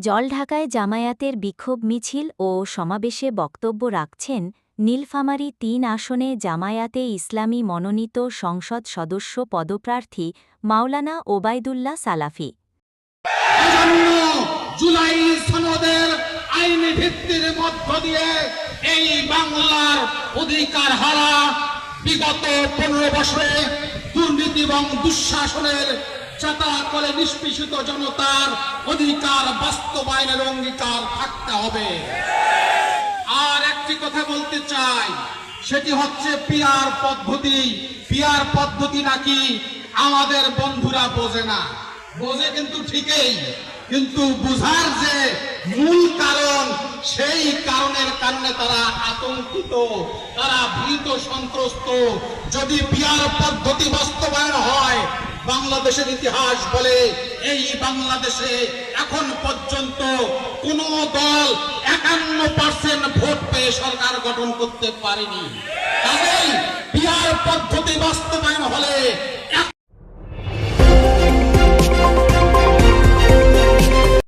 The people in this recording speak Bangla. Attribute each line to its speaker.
Speaker 1: জলঢাকায় জামায়াতের বিক্ষোভ মিছিল ও সমাবেশে বক্তব্য রাখছেন নীলফামারী তিন আসনে জামায়াতে ইসলামী মনোনীত সংসদ সদস্য পদপ্রার্থী মাওলানা ওবায়দুল্লাহ সালাফি।
Speaker 2: বিগত পনেরো বছরে দুর্নীতি এবং দুঃশাসনের নিষ্পেষিত জনতার অধিকার বাস্তবায়নের অঙ্গীকার থাকতে হবে। আর একটি কথা বলতে চাই, সেটি হচ্ছে পিয়ার পদ্ধতি। পিয়ার পদ্ধতি নাকি আমাদের বন্ধুরা বোঝে না। বোঝে কিন্তু ঠিকই, কিন্তু বুঝার যে মূল কারণ, সেই কারণের কারণে তারা আতঙ্কিত, তারা ভীত সন্ত্রস্ত। যদি পিয়ার পদ্ধতি বাস্তবায়ন বাংলাদেশের ইতিহাস বলে, এই বাংলাদেশে এখন পর্যন্ত কোন দল একান্ন পার্সেন্ট ভোট পেয়ে সরকার গঠন করতে পারেনি। কাজেই